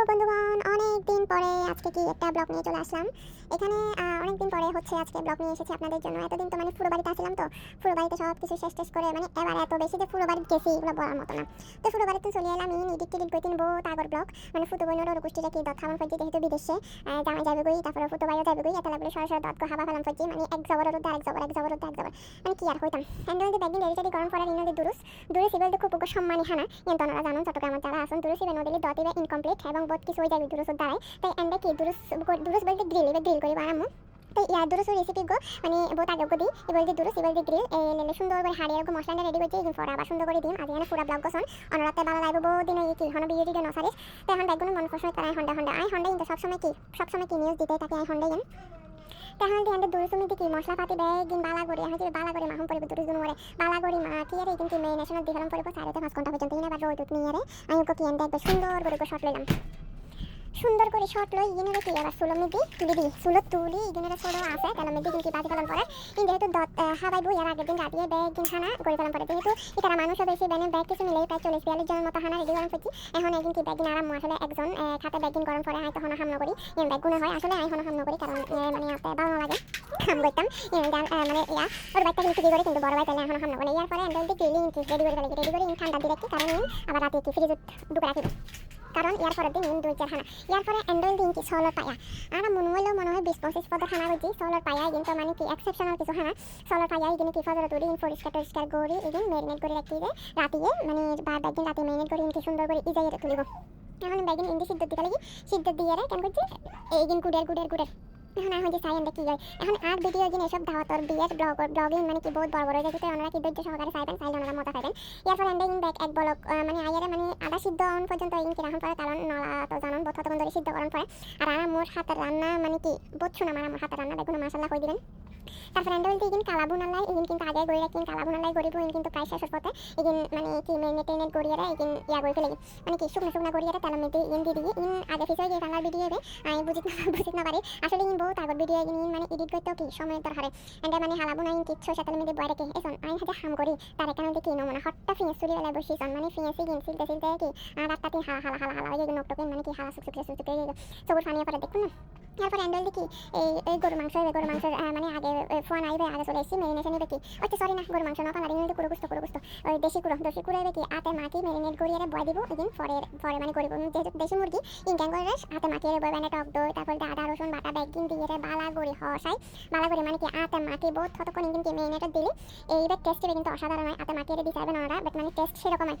বন্ধুগণ অনেক দিন পরে আজকে কি একটা ব্লগ নিয়ে চলে আসলাম। এখানে অনেকদিন পরে হচ্ছে আজকে ব্লগ নিয়ে এসেছি আপনাদের জন্য। এতদিন তো মানে পুরো বাড়িতে আসলাম তো। পুরো বাড়িতে সব কিছু শেষ টেস করে মানে এবার এত বেশি যে পুরো বাড়িতে গেছি এগুলো বলার মতো না। তো পুরো বাড়িতে চলে এলাম ইন ইডিট টিডিট করতে নিবো তাগর ব্লগ। মানে ফুটো বইনের ওর গোষ্ঠীটা কি দত খাওয়ান করছি যেহেতু বিদেশে জামাই যাবে গই তারপরে ফুটো বাইও যাবে গই এত লাগলে সরাসরি দত হাবা ফেলাম করছি মানে এক জবর রোদ এক জবর এক জবর রোদ এক জবর। মানে কি আর হইতাম হ্যান্ডেল দি ব্যাগিং রেডি গরম করার ইনদি দুরুস। দুরুস ইবেল খুব উগ্র সম্মানী হানা। ইন তনরা জানুন, চট্টগ্রামের যারা আসুন দুরুস ইবে নদিলি দত ইবে ইনকমপ্লিট এবং বহুত কিছু হয়ে যাবে দুরুস দ্বারাই তাই এন্ডে কি, দুরুস দুরুস বলতে গ্রিল ইবে গ্রিল করি বানামু তো ইয়া, দুরুস রেসিপি গো মানে বহুত আগে গদি। এবার যে দুরুস এবার যে গ্রিল এই সুন্দর করে হাড়ি এরকম মশলা রেডি করছি এই ফরা আবার সুন্দর করে দিন আজ এখানে পুরা ব্লগ গছন অনরাতে ভালো লাগবে বহু দিন এই কি হন বিয়ে দিও নসারিস তো এখন ব্যাগগুলো মন পছন্দ করে হন্ডা হন্ডা আই হন্ডা কিন্তু সবসময় কি সবসময় কি নিউজ দিতে থাকে আই হন্ডা তাহলে দিয়ে আমাদের দুরুস মিটি কি মশলা পাতি ব্যাগ দিন বালা করে আমি বালা করে মাহুম পরিব দুরুস গুণ করে বালা করে মা, কি আরে, কিন্তু মেয়ে ন্যাশনাল দিলাম পরিব সাড়ে পাঁচ ঘণ্টা পর্যন্ত আবার রোদ নিয়ে রে আমি ওকে কি এনে একবার সুন্দর করে শট লইলাম। সুন্দর করে শর্ট লই ইগিনের কি আবার সুলো মিদি দিদি সুলো তুলি ইগিনের ছোড়ো আছে কালো মিদি কিন্তু বাজি কলম করে। ইন যেহেতু হাবাই বই, আর আগের দিন রাতিয়ে ব্যাগ দিন খানা করে কলম করে। যেহেতু ইতারা মানুষ বেশি বেনে ব্যাগ কিছু মিলে প্রায় চল্লিশ, বিয়াল্লিশ জনের মতো হানা রেডি গরম করছি এখন একদিন কি ব্যাগ দিন আরাম? আসলে একজন খাতে ব্যাগ দিন গরম করে আই তখন হামলা করি ইন ব্যাগ গুনে হয়, আসলে আই হন হামলা করি কারণ মানে আপনি ভালো লাগে। হাম করতাম মানে ইয়া, ওর বাইকটা কিন্তু কি করে, কিন্তু বড় বাইক এখন হামলা করে ইয়ার পরে দিকে লিঙ্ক রেডি করে রেডি করে ইন ঠান্ডা দিয়ে রাখি, কারণ আবার রাতে ফ্রিজ ঢুকে রাখি। কারণ ইয়ার পরের দিন ইন দুই চার হানা। ইয়ার পরে এন্ডল দিন কি সলো পায়া। আর মন হইল মনে হয় বিশ পঁচিশ পদের হানা হয়েছি সলো পায়া কিন্তু মানে কি এক্সেপশনাল কিছু হানা। সলো পায়া এদিন কি ফজর তুলি ইন পরিষ্কার টরিষ্কার করি এদিন ম্যারিনেট করে রাখি যে রাতিয়ে মানে বা ব্যাগিন রাতে ম্যারিনেট করে কি সুন্দর করে ইজাই তুলিব। এখন ব্যাগিন ইন্দি সিদ্ধ দিতে লাগি। সিদ্ধ দিয়ে রে কেন করছি এইদিন কুডের কুডের গুড়ের এখন এখন যে আমরা কি হয়? এখন আর ভিডিও দিন এসব তোর বিয়ের ব্লগ, ব্লগিং মানে কি বহুত বড় বড় হয়ে গেছে, ওনারা কি ধৈর্য সহকারে চাইবেন? চাইলে ওনারা মজা পাইবেন। ইয়ার ফলে ইন ব্যাগ এক বলক মানে আইয়ারে মানে আদা সিদ্ধ অন পর্যন্ত ইন কীরকম পরে কারণ নলা তো জানন বোধ তখন ধরে সিদ্ধ করণ পরে, আর আমার মোর হাতের রান্না মানে কি বোধ শোনা আমার আমার হাতের রান্না দেখুন মাসাল্লাহ কই দিবেন? তারপর এন্ডে বলতে ইগিন কালা বুনালাই ইগিন কিন্তু আগে গড়ি রাখি কালা বুনালাই গড়িব ইন কিন্তু প্রায় শেষের পথে ইগিন মানে কি মেরিনেট টেরিনেট গড়িয়ে ইগিন ইয়া গড়ি ফেলে মানে কি শুকনো শুকনো গড়িয়ে তেল মেতে ইগিন দিয়ে দিই ইন আগে ফিসে গিয়ে কালার ভিডিও হবে আমি বুঝিত না বুঝিত না পারি আসলে ইন বহুত আগর ভিডিও ইন মানে এডিট করতেও কি সময়ের দরকারে এন্ডে মানে হালাবো না ইন কিচ্ছু সাথে মেতে বয় রেখে এসন আইন হাতে হাম করি তার এখানে কি নমুনা হট্টা ফিঁস চুরি বেলায় বসি মানে ফিঁসি গিন সিলতে সিলতে কি আর তিন হালা হালা হালা হালা ওই নক টকে মানে কি হালা সুক সুক সুক সুক চবুর ফানিয়ে পরে দেখুন না এরপর অ্যান্ডেল দেখি এই এই গরু মাংস হবে গরু আহ, মানে আগে ফোন আইবে আগে চলে এসেছি মেরিনেশন হবে কি আচ্ছা সরি না গরু মাংস না কালারিং হলে কুড়ো গুস্ত কুড়ো গুস্ত ওই দেশি কুড়ো দেশি কুড়ো হবে কি আতে মাটি মেরিনেট করিয়ে বয় দিব এদিন পরে পরে মানে করিব যেহেতু দেশি মুরগি ইনক্যান করে হাতে মাখিয়ে বয় মানে টক দই তারপর আদা রসুন বাটা ব্যাগিং দিয়ে বালা গড়ি হসাই বালা গড়ি মানে কি আতে মাটি বহুত ততক্ষণ কিন্তু মেরিনেটর দিলি এইবার টেস্ট হবে কিন্তু অসাধারণ হয় আতে মাখিয়ে দিতে হবে না ওরা বাট মানে টেস্ট সেরকম হয়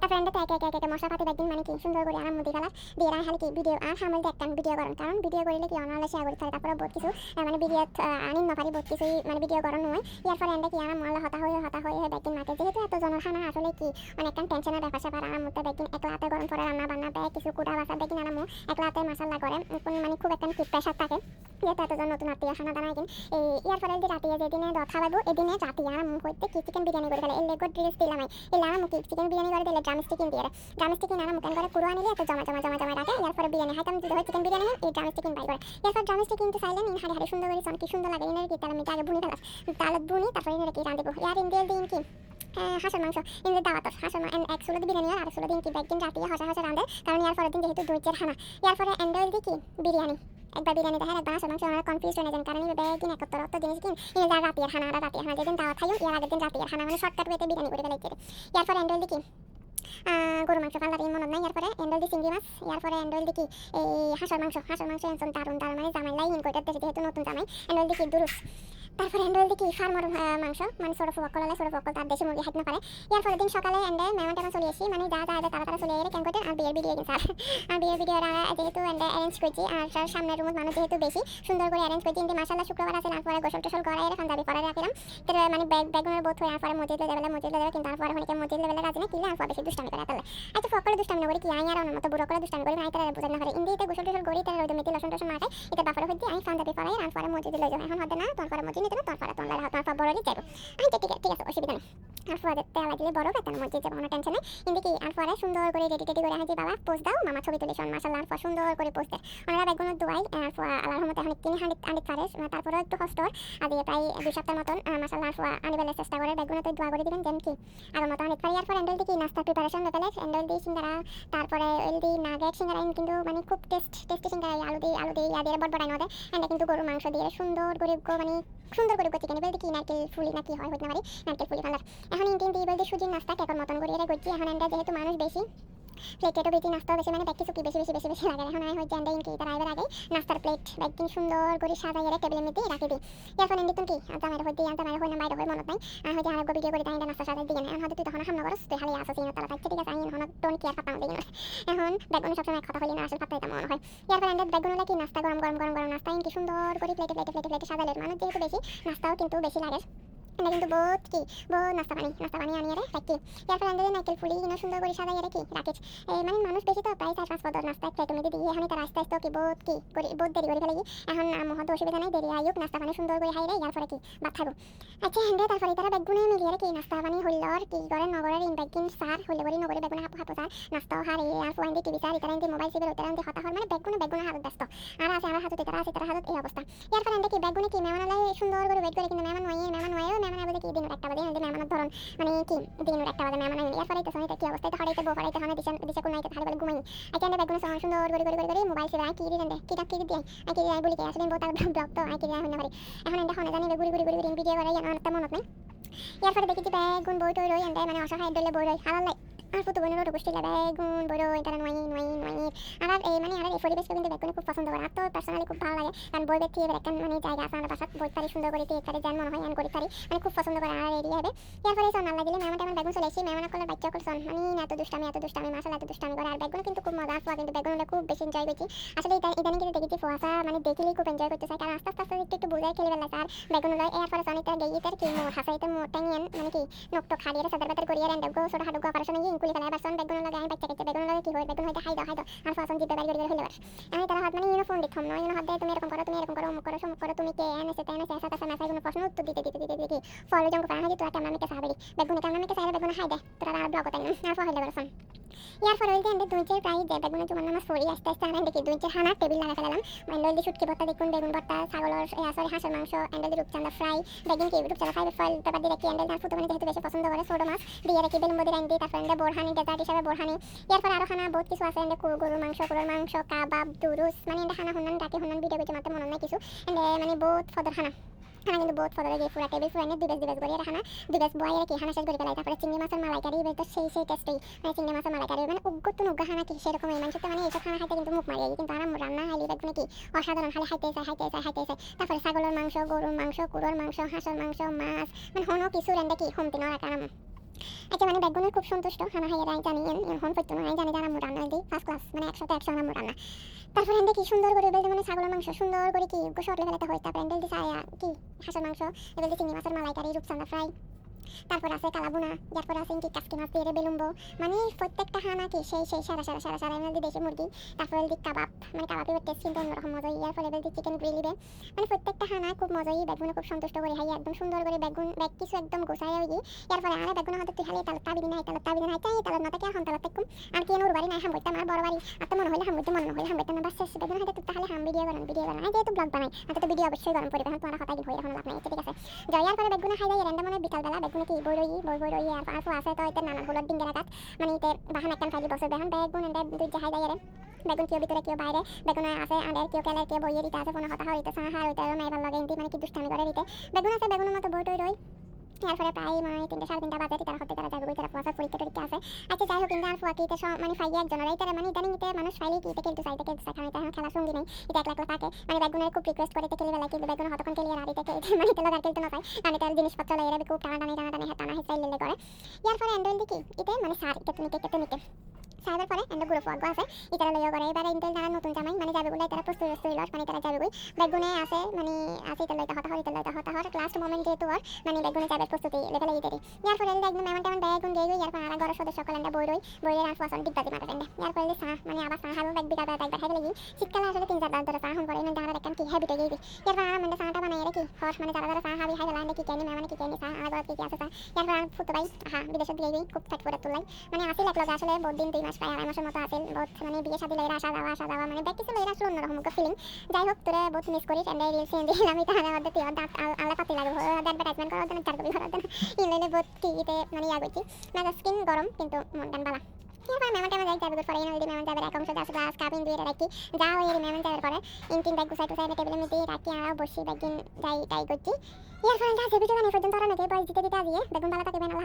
তারপর এন্ডে একে একে একে মশলা পাতি ব্যাগিং মানে কি? সুন্দর করে আরাম মুদি ফেলা দিয়ে রাখালে কি? ভিডিও আর দিয়ে একটা ভিডিও করেন কারণ ভিডিও করলে কি? অনালে শেয়ার করতে তারপরে বহুত কিছু মানে ভিডিও আনিন নপারি বহুত কিছু মানে ভিডিও করানো হয় ইয়ার পরে এন্ডে কি? আরাম মহল্লা হতা হয়ে হতা হয়ে ব্যাগিং মাকে যেহেতু এত জনখানা আসলে কি? অনেক টেনশনের ব্যাপার স্যাপার আরাম মধ্যে ব্যাগিং একলা গরম করে রান্না বান্না ব্যাগ কিছু কুড়া বাসা ব্যাগিং আরামও একলা হাতে করে মানে খুব একটা কি? প্রেশার থাকে। যেহেতু এতজন নতুন আত্মীয় খানা দানা কিন। এই ইয়ার পরে যে রাতিয়ে যেদিনে দত খাওয়াবো এদিনে রাতি আরাম হইতে কি চিকেন বিরিয়ানি করে ফেলে এই লেগো ড্রেস দিলাম এই আরাম কি চিকেন বিরিয়ানি করে দিলে ড্রাম স্টিকিন দিয়ে। ড্রাম স্টিকিন আরাম কেন করে পুরো আনিলে এত জমা জমা জমা জমা রাখে ইয়ার পরে বিরিয়ানি হাইতাম যদি হয় চিকেন বিরিয়ানি এই ড্রাম স্টিকিন বাই করে ইয়ার পর ড্রাম স্টিকিন তো চাইলেন ইন হাড়ি সুন্দর করে কি সুন্দর লাগে। ইনের কি তাহলে আমি আগে বুনি ফেলাস তাহলে বুনি তারপরে ইনের কি রাঁধিব ইয়ার ইন্ডিয়াল দিন কি? হাঁসের মাংস। ইন্দ্রের দাওয়াত হাঁসের মাংস এক ষোলো বিরিয়ানি আর ষোলো দিন কি ব্যাগদিন রাতিয়ে হাসা হাসা রাঁধে কারণ ইয়ার পরের দিন যেহেতু দুইচের হানা ইয়ার পরে এন্ডেল দি কি? বিরিয়ানি একবার বিরিয়ানি দেখার, একবার হাঁসের মাংস আমরা কনফিউজ হয়ে যান কারণ এবার দিন একত্র অত জিনিস কিন ইনে যা রাতের হানা আর রাতের হানা যেদিন দাওয়া খাইও, ইয়ার আগের দিন রাতের হানা মানে শর্টকাট ওয়েতে বিরিয়ানি করে ফেলাইতে ইয়ার পরে এন্ডল দেখি গরু মাংস পাল্লা দিন মনে নাই ইয়ার পরে এন্ডেল দি চিংড়ি মাছ ইয়ার পরে এন্ডেল দি এই হাঁসের মাংস হাঁসের মাংস এনসন দারুণ দারুণ মানে জামাই লাইন ইন করতে যেহেতু নতুন জামাই এন্ডল দেখি দুরুস। তারপরে এন্ডেল দি কি ফার্মার মাংস মানে ছোট ফকল হলে ছোট ফকল তার দেশি মুরগি হাইট না পারে। ইয়ার পরের দিন সকালে এন্ডে মেমন টেমন চলে এসি মানে যা যা যা তারা তারা চলে এলে কেন করতেন আর বিয়ের ভিডিও কিন্তু আর আর বিয়ের ভিডিও যেহেতু এন্ডে অ্যারেঞ্জ করছি, আর তার সামনের রুমত মানুষ যেহেতু বেশি, সুন্দর করে অ্যারেঞ্জ করছি কিন্তু মাসাল্লাহ শুক্রবার আছে, তারপরে গোসল টোসল করাই রে পাঞ্জাবি পরে রাখিলাম। তো মানে ব্যাগ ব্যাগুনের বোধ হয়ে, তারপরে মসজিদ লেভেলে মসজিদ লেভেলে কিন্তু তারপরে অনেকে মসজিদ লেভেলে রাজি না কিলে আর পরে বেশি দুষ্টামি করে তাহলে। আচ্ছা ফকলে দুষ্টামি করি, কি, আই, আর অন্য মতো বুড়ো করে দুষ্টামি করি নাই তারা বুঝে না করে ইন্দিতে গোসল টোসল করি তারা রোদ মেতে লসন টসন মাথায় এটা বাপরে হইতে আমি পাঞ্জাবি পরাই আর পরে মসজিদ লই যাও এখন হবে না তোর পরে মসজিদ যেত না তোর পাড়া তোর লাগে তোমার বড় যাব আচ্ছা ঠিক আছে ঠিক আছে, অসুবিধা নেই। আর ফুয়াদের তেলা দিলে বড় বেতন মধ্যে যাব কোনো টেনশন নেই। কিন্তু কি, আর ফুয়ারা সুন্দর করে রেডি টেডি করে হাজি বাবা পোস্ট দাও। মামা ছবি তুলে, শোন মাসাল্লাহ আর সুন্দর করে পোস্ট দেয়। ওনারা বেগুনের দোয়াই আর আল্লাহর রহমতে এখন তিনি হান্ডিত হান্ডিত পারে। তারপরেও একটু কষ্ট আজ প্রায় দুই সপ্তাহ মতন মাসাল্লাহ আর আনিবেলের চেষ্টা করে। বেগুনে তো দোয়া করে দিবেন, যেন কি? আগের মতো হান্ডিত পারি। আর পর হ্যান্ডেল দিয়ে কি নাস্তার প্রিপারেশন লেভেলে হ্যান্ডেল দিয়ে সিঙ্গারা, তারপরে ওইল দিয়ে নাগেট সিঙ্গারা কিন্তু মানে খুব টেস্ট টেস্টি সিঙ্গারা আলু দিয়ে আলু দিয়ে ইয়া দিয়ে বট বড়াই নদে কিন্তু গরু মাংস দিয়ে সুন্দর করে মানে সুন্দর করে চিকেন বলতে কি, নারকেল ফুলি না কি হয়, হতে পারে। নারকেল ফুলি কালার এখন ইন্টিন দিয়ে বলতে সুজির নাস্তা কেকর মতন করে এটা করছি। এখন আমরা যেহেতু মানুষ বেশি প্লেটেরও বেশি নাস্তাও বেশি মানে ব্যাগটি চুকি বেশি বেশি বেশি বেশি লাগে। এখন আমি হচ্ছে আমরা ইনকি তার আইবার আগে নাস্তার প্লেট ব্যাগটি সুন্দর করে সাজাই রে টেবিলের মধ্যে রাখি দিই এখন এন্ডি তুমি কি? জামাই হইতে জামাই হই না বাইরে হই মনত নাই। আর হইতে আর ভিডিও করে তাই নাস্তা সাজাই দিয়ে না হয়তো তুই তখন হামলা করস তুই আসছিস ইনো তালা থাকছে ঠিক আছে আমি এখন টোন কি আর পাতা দিই না এখন বেগুন সবসময় কথা বলি না আসলে পাতা মনে হয় ইয়ার পর এন্ডে বেগুন কি? নাস্তা গরম গরম গরম গরম নাস্তা। ইনকি সুন্দর করে প্লেটে প্লেটে প্লেটে প্লেটে সাজালে মানুষ যেহেতু বেশি নাস্তাও কিন্তু বেশি লাগে। এটা কিন্তু বহুত কি বহুত নাস্তা পানি নাস্তা পানি আনিয়ে রে থাকি ইয়ার পর এন্ডে নাইকেল ফুলি ইনো সুন্দর করে সাজাই রে কি রাখিস এই মানে মানুষ বেশি তো প্রায় চার পাঁচ পদর নাস্তা একটা তুমি দিয়ে এখন তার আস্তে আস্তে কি বহুত কি করে বহুত দেরি করে ফেলে এখন মহৎ অসুবিধা নাই দেরি আয়ুক নাস্তা সুন্দর করে হাইরে ইয়ার পরে কি ভাত খাব আচ্ছা হেন্ডে তারপরে তারা বেগুনে মিলিয়ে কি নাস্তা পানি হইলর কি করে নগরের ইন সার হইলে বলি নগরে বেগুনে হাপু হাপু সার নাস্তাও হার এই আর ফুয়াইন্দি টিভি সার ইতারা মোবাইল সিবের উতারা হতা হর মানে বেগুনে বেগুনে হাত ব্যস্ত আর আছে আমার হাতে তারা আছে তারা হাতত এই অবস্থা ইয়ার পরে কি বেগুনে কি মেহমান সুন্দর করে ওয়েট করে কিন্তু মেহমান নয় মেহমান নয় মেহমান আবে কি দিন একটা বাজে এন্ডে মেহমানের ধরন মানে কি দিন একটা বাজে মেহমান আইনি ইয়ার তো সনিতে কি অবস্থা? তো হড়াইতে বউ হড়াইতে হনে দিশা দিশা কোন নাইতে হাড়ে ঘুমাই। আই কেন বেগুনে সমান সুন্দর করে করে করে মোবাইল সেবা কি দিন কি ডাক, কি দি আই কি আই বলি কি, আসলে বোতা ব্লক তো, আই কি হনে পারে। এখন এন্ডে হনে জানি ঘুরি ঘুরি গুড়ি ভিডিও করে জানা একটা মনত নাই। ইয়ার পরে দেখি যে বেগুন বউ টই রই এন্ডে মানে অসহায়, দলে বউ রই লাই। আর ফুটু বোনের ওটা গোষ্ঠী বেগুন বই রই তারা নয় নয় নয় আর আর এই মানে আর এই পরিবেশ কিন্তু বেগুনে খুব পছন্দ করে। আর তো পার্সোনালি খুব ভালো লাগে। কারণ বই ব্যক্তি এবার একটা মানে জায়গা আছে আমার বাসাত বই তারি সুন্দর করে দিয়ে তারি যেন মনে হয় এন করি তারি মানে খুব পছন্দ করে আর এরিয়া হবে ইয়ার পরে সন আল্লাহ দিলে মেহমান টেমন বেগুন চলে এসেছি। মেহমান কলার বাচ্চা কল সন মানে এত দুষ্টামি এত দুষ্টামি মাসাল এত দুষ্টামি করে। আর বেগুন কিন্তু খুব মজা আসলো কিন্তু বেগুন হলে খুব বেশি এনজয় করছি। আসলে এটা ইদানিং কিন্তু দেখেছি ফোয়াশা মানে দেখলেই খুব এনজয় করতে চাই কারণ আস্তে আস্তে আস্তে একটু একটু বুঝাই খেলে বেলা আর বেগুন হলো এর পরে সনিতে গেইতে কি মোট হাসাইতে মোট টাঙিয়েন মানে কি নক টক হারিয়ে সাদার বাতার করিয়ে রেন গো ছোট হাডুগো অপারেশন ইয়ে ইনকুলি ফেলা এবার সন বেগুন লাগে আমি বাচ্চা কেটে বেগুন লাগে কি হয় বেগুন হইতে হাইদো হাইদো আর ফাসন বাড়ি হইলে আমি তারা হাত মানে ইউনিফর্ম দিতাম না ইউনিফর্ম হাত তুমি এরকম করো তুমি এরকম করো অমুক করো সমুক করো তুমি কে এনেছে তেনে সে সাথে সাথে কোনো প্রশ্ন উত্তর দিতে দিতে দিতে দিতে ফলো জঙ্গ পারা হাজি তোরা কেমন মিকে সাহাবি বেগুন কেমন মিকে সাহাবি বেগুন হাইদে তোরা আর ব্লগ তাই আর ফহলে বলছন ইয়ার পরে ওই যে এন্ডে দুইচের প্রায় যে বেগুনের জুমান নামাজ পড়ি আস্তে আস্তে আমি দেখি দুইচের হানা টেবিল লাগা ফেলাম এন্ডল দি শুটকি ভর্তা দেখুন বেগুন ভর্তা ছাগলের সরি হাঁসের মাংস এন্ডল দি রূপচান্দা ফ্রাই বেগুন কি রূপচান্দা ফ্রাই ফল পেপার দিয়ে রাখি এন্ডেল ধান ফুটো মানে যেহেতু বেশি পছন্দ করে ছোট মাছ দিয়ে রাখি বেলুন বদি রাইন্দি তারপর এন্ডে বোরহানি, ডেজার্ট হিসাবে বোরহানি। ইয়ার আরও খানা, বহুত কিছু আছে, এন্ডে গরুর মাংস গরুর মাংস, কাবাব, দুরুস মানে এন্ডে খানা হুনান ডাকি হুনান ভিডিও করতে মাত্র মনে নাই কিছু। এন্ডে মানে বহুত ফদর খানা। খানা কিন্তু বহুত ফদর গিয়ে পুরা টেবিল ফুরাইনে দুবেস দুবেস করে খানা। দুবেস বয় রেখে খানা শেষ করে ফেলাই তারপরে চিংড়ি মাছের মালাইকারি বেশ তো সেই সেই টেস্টই মানে চিংড়ি মাছের মালাইকারি মানে উগ্গত নুগ্গা খানা কি সেরকম এই মানুষের মানে এইসব খানা খাইতে কিন্তু মুখ মারিয়ে কিন্তু আরাম রান্না হাইলি বেগুনে কি অসাধারণ, খালি খাইতে চাই খাইতে চাই খাইতে চাই তারপরে ছাগলের মাংস, গরুর মাংস কুড়োর মাংস, হাঁসের মাংস, মাছ মানে হনো কিছু রেন্দে কি হোম তিন রাখারাম আচ্ছা মানে ব্যাগগুলো খুব সন্তুষ্ট। আমার হাইয়ের আই জানি হন করতো না জানি যারা মোটা রান্না দিই ফার্স্ট ক্লাস মানে একশো একশো রান্না রান্না তারপর এন্ডে কি সুন্দর করে বেলতে মানে ছাগলের মাংস, সুন্দর করে কি গোসর লেভেলেতে হয় তারপর এন্ডেল দিয়ে কি? হাঁসের মাংস? এবার চিংড়ি মাছের মালাইকারি রূপচান্দা ফ্রাই। তারপর আছে কালাবুনা এরপর আছে কি কাসকি মাছ দিয়ে বেলুম্বো। মানে প্রত্যেকটা খানা কি সেই সেই সারা সারা সারা সারা এমনি দেশি মুরগি। তারপর এলদি কাবাব মানে কাবাবের টেস্ট কিন্তু অন্যরকম মজা ইয়ার ফলে এলদি চিকেন গ্রিলিবে মানে প্রত্যেকটা খানা খুব মজাই বেগুনে খুব সন্তুষ্ট করে হাই একদম সুন্দর করে বেগুন ব্যাগ কিছু একদম গোছাই হয়ে গিয়ে ইয়ার ফলে আরে বেগুন হতে তুই খালি তালত তাবি দিন তালত তাবি দিন হাইতে তালত না থেকে হাম তালত তেকুম আর কি নোর বাড়ি নাই, হাম বইতে আমার বড় বাড়ি। আর তো মনে হইলে হাম বইতে মনে হইলে হাম বইতে না, বাস শেষ। বেগুন হাইতে তুই তাহলে হাম ভিডিও করেন ভিডিও করেন যেহেতু ব্লগ বানাই, হাতে তো ভিডিও অবশ্যই গরম পরিবে তোমার কথা কি হইলে কোনো লাভ নাই ঠিক আছে। জয়ার পরে বেগুনে খাই, যাই রেন্ডা মানে বিকাল বেলা বেগুনে কি বই রই বই বই রই আর আর আছে তো এটা নানান হলুদ ডিঙ্গের আকাত মানে এতে বাহান একটা খাইলি বসে বেহান বেগুন এন্ডে দুই জাহাই যাই বেগুন কেউ ভিতরে কেউ বাইরে বেগুন আছে আন্ডার কেউ কেলে কেউ বইয়ে দিতে আছে কোনো কথা হইতে সাহা হইতে মেয়েবার লগে ইন্টি মানে কি দুষ্টামি করে দিতে বেগুন আছে বেগুনের মতো বই টই রই এরপরে প্রায় মানে তিনটা সাড়ে তিনটা বাজে তারা হতে তারা যাবে তারা ফুয়াশা পরীক্ষা টরীক্ষা আছে আচ্ছা যাই হোক ইন্ডিয়ান ফুয়া কিতে মানে ফাইয়ে একজনের এইটারে মানে ইদানিং ইতে মানুষ ফাইলে কিতে কিন্তু চাইতে কিন্তু চাই কারণ এটা এখন খেলার সঙ্গী নেই এটা একলা একলা থাকে মানে ব্যাগুনের খুব রিকোয়েস্ট করে খেলি বেলা কিন্তু ব্যাগুন হতক্ষণ খেলিয়ে রাড়িতে খেলতে মানে তেল আর খেলতে না পাই কারণ এটা জিনিসপত্র লাগে খুব টানা টানি টানা টানি টানা হেসাই লেলে করে। ইয়ার পরে অ্যান্ড্রয়েড কি? ইতে মানে সার ইতে তুমি সাইবার পরে এন্ড গ্রুপ ওয়ার্ক আছে। ইতারা লইয়া করে এবারে ইন্টেল যারা নতুন জামাই মানে যাবেগুলো তারা প্রস্তুত প্রস্তুত লস মানে তারা যাবেগুই। বেগুনে আছে মানে আছে ইতার লইতে হতা হর লইতে হতা হর লাস্ট মোমেন্ট যেহেতু ওর মানে বেগুনে যাবে প্রস্তুতি লেভেলে দেরি ইয়ার পরে একদম মেমন টেমন বেগুন দিয়ে ইয়ার পরে আর ঘরের সদস্য কলেন্ডা বই রই বই আর ফসল ডিগবাজি মারা ফেন্ডে ইয়ার পরে সা মানে আবার সা হারু বেগ বেড়া একবার খাইতে লাগি। শীতকালে আসলে তিন চার বার ধরে সা হন গিয়ে ইয়ার পরে আর মানে সাটা বানাই রেখি হর মানে যারা যারা সা হাবি হাই লাইনে কি কেনি মেমনে কি কেনি সা আর ঘর কি কি আছে সা ইয়ার পরে ফুটো ভাই হ্যাঁ বিদেশে দিয়ে গই খুব ফেট করে তুলাই মানে আসিল এক লগে আসলে বহুত দিন দুই মাস প্রায় আড়াই মাসের মতো আসিল বহুত মানে বিয়ে শাদি লেগে আসা যাওয়া আসা যাওয়া মানে দেখতেছিল এরা আসলে অন্যরকম ফিলিং যাই হোক তোরে বহুত মিস করিস এন্ড রিল সেন্ড দিলাম আমি তাহলে মধ্যে তুই দাঁত আল্লাহ পাতি লাগবে অ্যাডভার্টাইজমেন্ট করার জন্য চার কপি করার জন্য ইনলাইনে বহুত টিভিতে মানে ইয়া করছি না স্কিন গরম কিন্তু মন টান বালা এরপর মেমন টেমন যাই যাবে পরে ইনলদি মেমন যাবে এক অংশ আছে গ্লাস কাপ দিয়ে রাখি যা ওই মেমন যাবে পরে ইনটিন ব্যাগ গুছাই টুসাই টেবিলের মধ্যে রাখি আর বসি ব্যাগিন যাই যাই করছি এরপর যা যে ভিডিও পর্যন্ত আর নাকি বয়স দিতে দিতে আজিয়ে বেগুন বালা তাকে বেনা